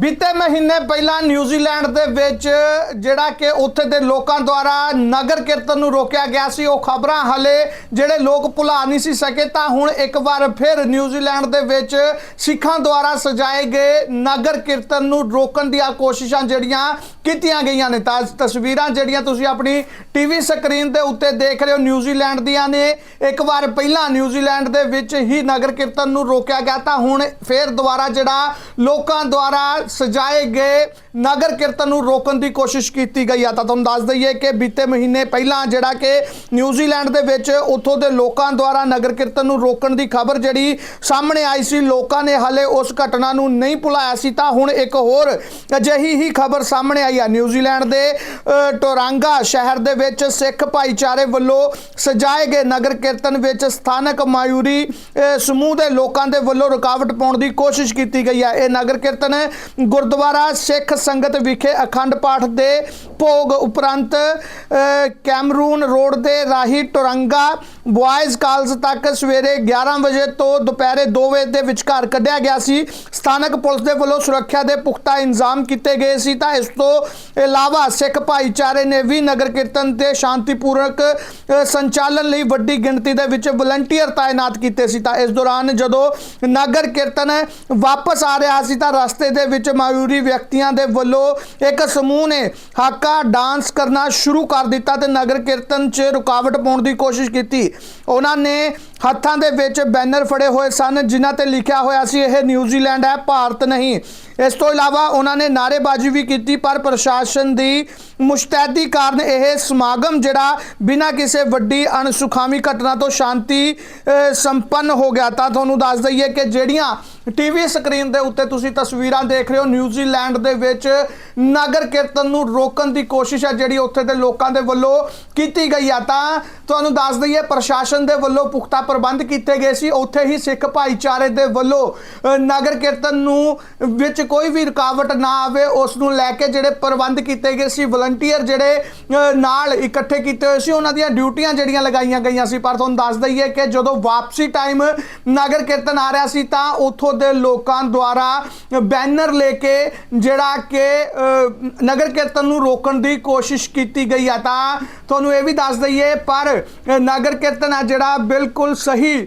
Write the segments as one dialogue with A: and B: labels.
A: ਬੀਤੇ ਮਹੀਨੇ ਪਹਿਲਾਂ ਨਿਊਜ਼ੀਲੈਂਡ ਦੇ ਵਿੱਚ ਜਿਹੜਾ ਕਿ ਉੱਥੇ ਦੇ ਲੋਕਾਂ ਦੁਆਰਾ ਨਗਰ ਕੀਰਤਨ ਨੂੰ ਰੋਕਿਆ ਗਿਆ ਸੀ, ਉਹ ਖਬਰਾਂ ਹਲੇ ਜਿਹੜੇ ਲੋਕ ਭੁਲਾ ਨਹੀਂ ਸੀ ਸਕੇ, ਤਾਂ ਹੁਣ ਇੱਕ ਵਾਰ ਫਿਰ ਨਿਊਜ਼ੀਲੈਂਡ ਦੇ ਵਿੱਚ ਸਿੱਖਾਂ ਦੁਆਰਾ ਸਜਾਏ ਗਏ ਨਗਰ ਕੀਰਤਨ ਨੂੰ ਰੋਕਣ ਦੀਆਂ ਕੋਸ਼ਿਸ਼ਾਂ ਜਿਹੜੀਆਂ ਕੀਤੀਆਂ ਗਈਆਂ ਨੇ। ਤਾਂ ਤਸਵੀਰਾਂ ਜਿਹੜੀਆਂ ਤੁਸੀਂ ਆਪਣੀ ਟੀਵੀ ਸਕਰੀਨ ਦੇ ਉੱਤੇ ਦੇਖ ਰਹੇ ਹੋ ਨਿਊਜ਼ੀਲੈਂਡ ਦੀਆਂ ਨੇ। ਇੱਕ ਵਾਰ ਪਹਿਲਾਂ ਨਿਊਜ਼ੀਲੈਂਡ ਦੇ ਵਿੱਚ ਹੀ ਨਗਰ ਕੀਰਤਨ ਨੂੰ ਰੋਕਿਆ ਗਿਆ, ਤਾਂ ਹੁਣ ਫਿਰ ਦੁਬਾਰਾ ਜਿਹੜਾ ਲੋਕਾਂ ਦੁਆਰਾ ਸਜਾਏ ਗਏ ਨਗਰ ਕੀਰਤਨ ਨੂੰ ਰੋਕਣ ਦੀ ਕੋਸ਼ਿਸ਼ ਕੀਤੀ ਗਈ ਆ। ਤਾਂ ਤੁਹਾਨੂੰ ਦੱਸ ਦਈਏ ਕਿ ਬੀਤੇ ਮਹੀਨੇ ਪਹਿਲਾਂ ਜਿਹੜਾ ਕਿ ਨਿਊਜ਼ੀਲੈਂਡ ਦੇ ਵਿੱਚ ਉੱਥੋਂ ਦੇ ਲੋਕਾਂ ਦੁਆਰਾ ਨਗਰ ਕੀਰਤਨ ਨੂੰ ਰੋਕਣ ਦੀ ਖਬਰ ਜਿਹੜੀ ਸਾਹਮਣੇ ਆਈ ਸੀ, ਲੋਕਾਂ ਨੇ ਹਲੇ ਉਸ ਘਟਨਾ ਨੂੰ ਨਹੀਂ ਭੁਲਾਇਆ ਸੀ। ਤਾਂ ਹੁਣ ਇੱਕ ਹੋਰ ਅਜਿਹੀ ਹੀ ਖਬਰ ਸਾਹਮਣੇ ਆਈ ਆ। ਨਿਊਜ਼ੀਲੈਂਡ ਦੇ ਟੋਰਾਂਗਾ ਸ਼ਹਿਰ ਦੇ ਵਿੱਚ ਸਿੱਖ ਭਾਈਚਾਰੇ ਵੱਲੋਂ ਸਜਾਏ ਗਏ ਨਗਰ ਕੀਰਤਨ ਵਿੱਚ ਸਥਾਨਕ ਮਾਯੂਰੀ ਸਮੂਹ ਦੇ ਲੋਕਾਂ ਦੇ ਵੱਲੋਂ ਰੁਕਾਵਟ ਪਾਉਣ ਦੀ ਕੋਸ਼ਿਸ਼ ਕੀਤੀ ਗਈ ਹੈ ਇਹ ਨਗਰ ਕੀਰਤਨ ਗੁਰਦੁਆਰਾ ਸਿੱਖ ਸੰਗਤ ਵਿਖੇ ਅਖੰਡ ਪਾਠ ਦੇ ਭੋਗ ਉਪਰੰਤ ਕੈਮਰੂਨ ਰੋਡ ਦੇ ਰਾਹੀ ਟੋਰੰਗਾ ਬॉयਜ਼ ਕਾਲਜ ਤੱਕ ਸਵੇਰੇ 11 ਵਜੇ ਤੋਂ ਦੁਪਹਿਰੇ 2 ਵਜੇ ਦੇ ਵਿਚਕਾਰ ਕੱਢਿਆ ਗਿਆ ਸੀ। ਸਥਾਨਕ ਪੁਲਿਸ ਦੇ ਵੱਲੋਂ ਸੁਰੱਖਿਆ ਦੇ ਪੁਖਤਾ ਇੰਤਜ਼ਾਮ ਕੀਤੇ ਗਏ ਸੀ। ਤਾਂ ਇਸ ਤੋਂ ਇਲਾਵਾ ਸਿੱਖ ਭਾਈਚਾਰੇ ਨੇ ਵੀ ਨਗਰ ਕੀਰਤਨ ਤੇ ਸ਼ਾਂਤੀਪੂਰਕ ਸੰਚਾਲਨ ਲਈ ਵੱਡੀ ਗਿਣਤੀ ਦੇ ਵਿੱਚ ਵਲੰਟੀਅਰ ਤਾਇਨਾਤ ਕੀਤੇ ਸੀ। ਤਾਂ ਇਸ ਦੌਰਾਨ ਜਦੋਂ ਨਗਰ ਕੀਰਤਨ ਵਾਪਸ ਆ ਰਿਹਾ ਸੀ, ਤਾਂ ਰਸਤੇ ਦੇ ਵਿੱਚ ਮਾਯੂਰੀ ਵਿਅਕਤੀਆਂ ਦੇ ਵੱਲੋਂ ਇੱਕ ਸਮੂਹ ਨੇ ਹਾਕਾ ਡਾਂਸ ਕਰਨਾ ਸ਼ੁਰੂ ਕਰ ਦਿੱਤਾ ਤੇ ਨਗਰ ਕੀਰਤਨ 'ਚ ਰੁਕਾਵਟ ਪਾਉਣ ਦੀ ਕੋਸ਼ਿਸ਼ ਕੀਤੀ। ਉਹਨਾਂ ਨੇ ਹੱਥਾਂ ਦੇ ਵਿੱਚ ਬੈਨਰ ਫੜੇ ਹੋਏ ਸਨ, ਜਿਨ੍ਹਾਂ ਤੇ ਲਿਖਿਆ ਹੋਇਆ ਸੀ, ਇਹ ਨਿਊਜ਼ੀਲੈਂਡ ਹੈ, ਭਾਰਤ ਨਹੀਂ। ਇਸ ਤੋਂ ਇਲਾਵਾ ਉਹਨਾਂ ਨੇ ਨਾਅਰੇਬਾਜ਼ੀ ਵੀ ਕੀਤੀ, ਪਰ ਪ੍ਰਸ਼ਾਸਨ ਦੀ ਮੁਸ਼ਤੈਦੀ ਕਾਰਨ ਇਹ ਸਮਾਗਮ ਜਿਹੜਾ ਬਿਨਾਂ ਕਿਸੇ ਵੱਡੀ ਅਣਸੁਖਾਵੀ ਘਟਨਾ ਤੋਂ ਸ਼ਾਂਤੀ ਸੰਪੰਨ ਹੋ ਗਿਆ। ਤਾਂ ਤੁਹਾਨੂੰ ਦੱਸ ਦਈਏ ਕਿ ਜਿਹੜੀਆਂ ਟੀਵੀ ਸਕਰੀਨ ਦੇ ਉੱਤੇ ਤੁਸੀਂ ਤਸਵੀਰਾਂ ਦੇਖ ਰਹੇ ਹੋ, ਨਿਊਜ਼ੀਲੈਂਡ ਦੇ ਵਿੱਚ ਨਗਰ ਕੀਰਤਨ ਨੂੰ ਰੋਕਣ ਦੀ ਕੋਸ਼ਿਸ਼ ਹੈ, ਜਿਹੜੀ ਉੱਥੇ ਦੇ ਲੋਕਾਂ ਦੇ ਵੱਲੋਂ ਕੀਤੀ ਗਈ ਆ। ਤਾਂ ਤੁਹਾਨੂੰ ਦੱਸ ਦਈਏ, ਪ੍ਰਸ਼ਾਸਨ ਦੇ ਵੱਲੋਂ ਪੁਖਤਾ ਪ੍ਰਬੰਧ ਕੀਤੇ ਗਏ ਸੀ। ਉੱਥੇ ਹੀ ਸਿੱਖ ਭਾਈਚਾਰੇ ਦੇ ਵੱਲੋਂ ਨਗਰ ਕੀਰਤਨ ਨੂੰ ਵਿੱਚ ਕੋਈ ਵੀ ਰੁਕਾਵਟ ਨਾ ਆਵੇ, ਉਸ ਨੂੰ ਲੈ ਕੇ ਜਿਹੜੇ ਪ੍ਰਬੰਧ ਕੀਤੇ ਗਏ ਸੀ ਵਲੰਟੀਅਰ ਜਿਹੜੇ ਨਾਲ ਇਕੱਠੇ ਕੀਤੇ ਹੋਏ ਸੀ, ਉਹਨਾਂ ਦੀਆਂ ਡਿਊਟੀਆਂ ਜਿਹੜੀਆਂ ਲਗਾਈਆਂ ਗਈਆਂ ਸੀ। ਪਰ ਤੁਹਾਨੂੰ ਦੱਸ ਦਈਏ ਕਿ ਜਦੋਂ ਵਾਪਸੀ ਟਾਈਮ ਨਗਰ ਕੀਰਤਨ ਆ ਰਿਹਾ ਸੀ, ਤਾਂ ਉੱਥੋਂ ਦੇ ਲੋਕਾਂ ਦੁਆਰਾ ਬੈਨਰ ਲੈ ਕੇ ਜਿਹੜਾ ਕਿ ਨਗਰ ਕੀਰਤਨ ਨੂੰ ਰੋਕਣ ਦੀ ਕੋਸ਼ਿਸ਼ ਕੀਤੀ ਗਈ ਆ, ਤਾਂ ਤੁਹਾਨੂੰ ਇਹ ਵੀ ਦੱਸ ਦਈਏ, ਪਰ ਨਗਰ ਕੀਰਤਨ ਆ ਜਿਹੜਾ ਬਿਲਕੁਲ ਸਹੀ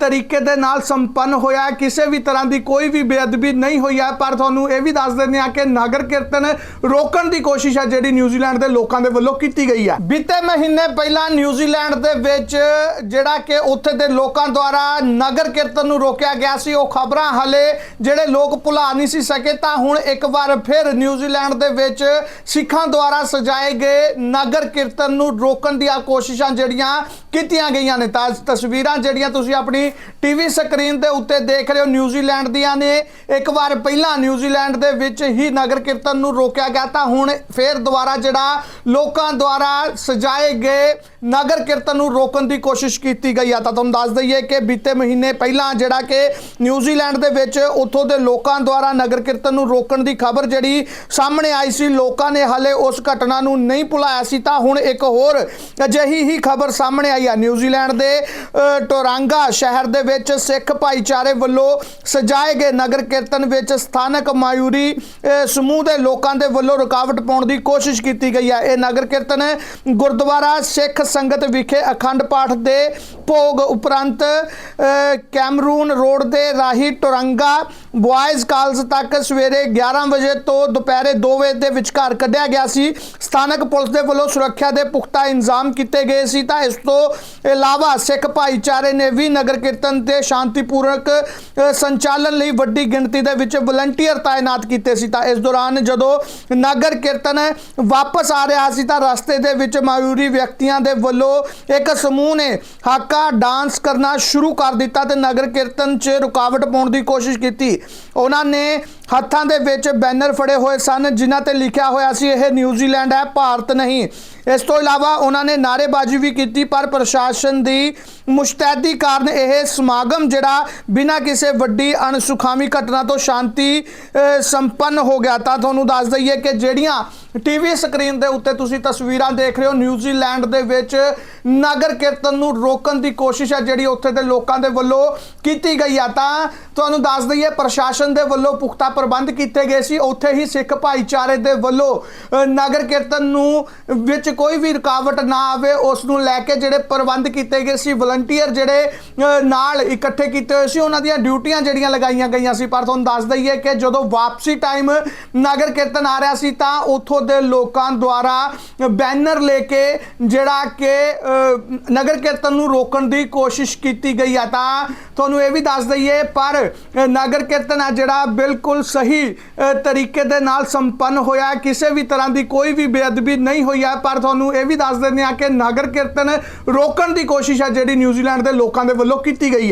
A: ਤਰੀਕੇ ਦੇ ਨਾਲ ਸੰਪੰਨ ਹੋਇਆ ਕਿਸੇ ਵੀ ਤਰ੍ਹਾਂ ਦੀ ਕੋਈ ਵੀ ਬੇਅਦਬੀ ਨਹੀਂ ਹੋਈ ਹੈ, ਪਰ ਤੁਹਾਨੂੰ ਇਹ ਵੀ ਦੱਸ ਦਿੰਦੇ ਆ ਕਿ ਨਗਰ ਕੀਰਤਨ ਰੋਕਣ ਦੀ ਕੋਸ਼ਿਸ਼ ਹੈ ਜਿਹੜੀ ਨਿਊਜ਼ੀਲੈਂਡ ਦੇ ਲੋਕਾਂ ਦੇ ਵੱਲੋਂ ਕੀਤੀ ਗਈ ਹੈ। ਬੀਤੇ ਮਹੀਨੇ ਪਹਿਲਾਂ ਨਿਊਜ਼ੀਲੈਂਡ ਦੇ ਵਿੱਚ, ਜਿਹੜਾ ਕਿ ਉੱਥੇ ਦੇ ਲੋਕਾਂ ਦੁਆਰਾ ਨਗਰ ਕੀਰਤਨ ਨੂੰ ਰੋਕਿਆ ਗਿਆ ਸੀ, ਉਹ ਖਬਰਾਂ ਹਲੇ ਜਿਹੜੇ ਲੋਕ ਭੁਲਾ ਨਹੀਂ ਸੀ ਸਕੇ, ਤਾਂ ਹੁਣ ਇੱਕ ਵਾਰ ਫਿਰ ਨਿਊਜ਼ੀਲੈਂਡ ਦੇ ਵਿੱਚ ਸਿੱਖਾਂ ਦੁਆਰਾ ਸਜਾਏ ਗਏ ਨਗਰ ਕੀਰਤਨ ਨੂੰ ਰੋਕਣ ਦੀਆਂ ਕੋਸ਼ਿਸ਼ਾਂ ਜਿਹੜੀਆਂ ਕੀਤੀਆਂ ਗਈਆਂ ਨੇ। ਤਾਂ ਤਸਵੀਰਾਂ ਜਿਹੜੀਆਂ ਤੁਸੀਂ ਆਪਣੀ ਟੀਵੀ ਸਕਰੀਨ ਦੇ ਉੱਤੇ ਦੇਖ ਰਹੇ ਹੋ, ਨਿਊਜ਼ੀਲੈਂਡ ਦੀਆਂ ਨੇ। ਇੱਕ ਵਾਰ ਪਹਿਲਾਂ ਨਿਊਜ਼ੀਲੈਂਡ ਦੇ ਵਿੱਚ ਹੀ ਨਗਰ ਕੀਰਤਨ ਨੂੰ ਰੋਕਿਆ ਗਿਆ ਤਾਂ ਹੁਣ ਫਿਰ ਦੁਬਾਰਾ ਜਿਹੜਾ ਲੋਕਾਂ ਦੁਆਰਾ ਸਜਾਏ ਗਏ ਨਗਰ ਕੀਰਤਨ ਨੂੰ ਰੋਕਣ ਦੀ ਕੋਸ਼ਿਸ਼ ਕੀਤੀ ਗਈ ਆ। ਤਾਂ ਤੁਹਾਨੂੰ ਦੱਸ ਦਈਏ ਕਿ ਬੀਤੇ ਮਹੀਨੇ ਪਹਿਲਾਂ ਜਿਹੜਾ ਕਿ ਨਿਊਜ਼ੀਲੈਂਡ ਦੇ ਵਿੱਚ ਉੱਥੋਂ ਦੇ ਲੋਕਾਂ ਦੁਆਰਾ ਨਗਰ ਕੀਰਤਨ ਨੂੰ ਰੋਕਣ ਦੀ ਖਬਰ ਜਿਹੜੀ ਸਾਹਮਣੇ ਆਈ ਸੀ, ਲੋਕਾਂ ਨੇ ਹਲੇ ਉਸ ਘਟਨਾ ਨੂੰ ਨਹੀਂ ਭੁਲਾਇਆ ਸੀ। ਤਾਂ ਹੁਣ ਇੱਕ ਹੋਰ ਅਜਿਹੀ ਹੀ ਖਬਰ ਸਾਹਮਣੇ ਆਈ ਆ ਨਿਊਜ਼ੀਲੈਂਡ ਦੇ ਟੋਰਾਂਗਾ ਸ਼ਹਿਰ ਦੇ ਵਿੱਚ ਸਿੱਖ ਭਾਈਚਾਰੇ ਵੱਲੋਂ ਸਜਾਏ ਗਏ ਨਗਰ ਕੀਰਤਨ ਵਿੱਚ ਸਥਾਨਕ ਮਾਯੂਰੀ ਸਮੂਹ ਦੇ ਲੋਕਾਂ ਦੇ ਵੱਲੋਂ ਰੁਕਾਵਟ ਪਾਉਣ ਦੀ ਕੋਸ਼ਿਸ਼ ਕੀਤੀ ਗਈ ਹੈ ਇਹ ਨਗਰ ਕੀਰਤਨ ਗੁਰਦੁਆਰਾ ਸਿੱਖ ਸੰਗਤ ਵਿਖੇ ਅਖੰਡ ਪਾਠ ਦੇ ਭੋਗ ਉਪਰੰਤ ਕੈਮਰੂਨ ਰੋਡ ਦੇ ਰਾਹੀ ਟੋਰਾਂਗਾ ਬॉयਜ਼ ਕਾਲਜ ਤੱਕ ਸਵੇਰੇ 11 ਵਜੇ ਤੋਂ ਦੁਪਹਿਰੇ 2 ਵਜੇ ਦੇ ਵਿਚਕਾਰ ਕੱਢਿਆ ਗਿਆ ਸੀ। ਸਥਾਨਕ ਪੁਲਿਸ ਦੇ ਵੱਲੋਂ ਸੁਰੱਖਿਆ ਦੇ ਪੁਖਤਾ ਇੰਤਜ਼ਾਮ ਕੀਤੇ ਗਏ ਸੀ, ਤਾਂ ਇਸ ਤੋਂ ਇਲਾਵਾ ਸਿੱਖ ਭਾਈਚਾਰੇ ਨੇ ਵੀ ਨਗਰ ਕੀਰਤਨ ਤੇ ਸ਼ਾਂਤੀਪੂਰਕ ਸੰਚਾਲਨ ਲਈ ਵੱਡੀ ਗਿਣਤੀ ਦੇ ਵਿੱਚ ਵਲੰਟੀਅਰ ਤਾਇਨਾਤ ਕੀਤੇ ਸੀ। ਤਾਂ ਇਸ ਦੌਰਾਨ ਜਦੋਂ ਨਗਰ ਕੀਰਤਨ ਵਾਪਸ ਆ ਰਿਹਾ ਸੀ, ਤਾਂ ਰਸਤੇ ਦੇ ਵਿੱਚ ਮਾਯੂਰੀ ਵਿਅਕਤੀਆਂ ਦੇ ਵੱਲੋਂ ਇੱਕ ਸਮੂਹ ਨੇ ਹਾਕਾ ਡਾਂਸ ਕਰਨਾ ਸ਼ੁਰੂ ਕਰ ਦਿੱਤਾ ਤੇ ਨਗਰ ਕੀਰਤਨ 'ਚ ਰੁਕਾਵਟ ਪਾਉਣ ਦੀ ਕੋਸ਼ਿਸ਼ ਕੀਤੀ। ਉਹਨਾਂ ਨੇ ਹੱਥਾਂ ਦੇ ਵਿੱਚ ਬੈਨਰ ਫੜੇ ਹੋਏ ਸਨ, ਜਿਨ੍ਹਾਂ ਤੇ ਲਿਖਿਆ ਹੋਇਆ ਸੀ, ਇਹ ਨਿਊਜ਼ੀਲੈਂਡ ਹੈ, ਭਾਰਤ ਨਹੀਂ। ਇਸ ਤੋਂ ਇਲਾਵਾ ਉਹਨਾਂ ਨੇ ਨਾਅਰੇਬਾਜ਼ੀ ਵੀ ਕੀਤੀ, ਪਰ ਪ੍ਰਸ਼ਾਸਨ ਦੀ ਮੁਸ਼ਤੈਦੀ ਕਾਰਨ ਇਹ ਸਮਾਗਮ, ਜਿਹੜਾ ਬਿਨਾਂ ਕਿਸੇ ਵੱਡੀ ਅਣਸੁਖਾਵੀ ਘਟਨਾ ਤੋਂ ਸ਼ਾਂਤੀ ਸੰਪੰਨ ਹੋ ਗਿਆ। ਤਾਂ ਤੁਹਾਨੂੰ ਦੱਸ ਦਈਏ ਕਿ ਜਿਹੜੀਆਂ ਟੀਵੀ ਸਕਰੀਨ ਦੇ ਉੱਤੇ ਤੁਸੀਂ ਤਸਵੀਰਾਂ ਦੇਖ ਰਹੇ ਹੋ, ਨਿਊਜ਼ੀਲੈਂਡ ਦੇ ਵਿੱਚ ਨਗਰ ਕੀਰਤਨ ਨੂੰ ਰੋਕਣ ਦੀ ਕੋਸ਼ਿਸ਼ ਹੈ ਜਿਹੜੀ ਉੱਥੇ ਦੇ ਲੋਕਾਂ ਦੇ ਵੱਲੋਂ ਕੀਤੀ ਗਈ ਆ। ਤਾਂ ਤੁਹਾਨੂੰ ਦੱਸ ਦਈਏ, ਪ੍ਰਸ਼ਾਸਨ ਦੇ ਵੱਲੋਂ ਪੁਖਤਾ ਪ੍ਰਬੰਧ ਕੀਤੇ ਗਏ ਸੀ। ਉੱਥੇ ਹੀ ਸਿੱਖ ਭਾਈਚਾਰੇ ਦੇ ਵੱਲੋਂ ਨਗਰ ਕੀਰਤਨ ਨੂੰ ਵਿੱਚ ਕੋਈ ਵੀ ਰੁਕਾਵਟ ਨਾ ਆਵੇ, ਉਸ ਨੂੰ ਲੈ ਕੇ ਜਿਹੜੇ ਪ੍ਰਬੰਧ ਕੀਤੇ ਗਏ ਸੀ ਵਲੰਟੀਅਰ ਜਿਹੜੇ ਨਾਲ ਇਕੱਠੇ ਕੀਤੇ ਹੋਏ ਸੀ, ਉਹਨਾਂ ਦੀਆਂ ਡਿਊਟੀਆਂ ਜਿਹੜੀਆਂ ਲਗਾਈਆਂ ਗਈਆਂ ਸੀ। ਪਰ ਤੁਹਾਨੂੰ ਦੱਸ ਦਈਏ ਕਿ ਜਦੋਂ ਵਾਪਸੀ ਟਾਈਮ ਨਗਰ ਕੀਰਤਨ ਆ ਰਿਹਾ ਸੀ, ਤਾਂ ਉੱਥੋਂ ਦੇ ਲੋਕਾਂ ਦੁਆਰਾ ਬੈਨਰ ਲੈ ਕੇ ਜਿਹੜਾ ਕਿ ਨਗਰ ਕੀਰਤਨ ਨੂੰ ਰੋਕਣ ਦੀ ਕੋਸ਼ਿਸ਼ ਕੀਤੀ ਗਈ ਆ, ਤਾਂ ਤੁਹਾਨੂੰ ਇਹ ਵੀ ਦੱਸ ਦਈਏ, ਪਰ ਨਗਰ ਕੀਰਤਨ ਆ ਜਿਹੜਾ ਬਿਲਕੁਲ ਸਹੀ ਤਰੀਕੇ ਦੇ ਨਾਲ ਸੰਪੰਨ ਹੋਇਆ, ਕਿਸੇ ਵੀ ਤਰ੍ਹਾਂ ਦੀ ਕੋਈ ਵੀ ਬੇਅਦਬੀ ਨਹੀਂ ਹੋਈ ਹੈ ਪਰ ਤੁਹਾਨੂੰ ਇਹ ਵੀ ਦੱਸ ਦਿੰਦੇ ਆ ਕਿ ਨਗਰ ਕੀਰਤਨ ਰੋਕਣ ਦੀ ਕੋਸ਼ਿਸ਼ ਹੈ ਜਿਹੜੀ ਨਿਊਜ਼ੀਲੈਂਡ ਦੇ ਲੋਕਾਂ ਦੇ ਵੱਲੋਂ ਕੀਤੀ ਗਈ ਹੈ।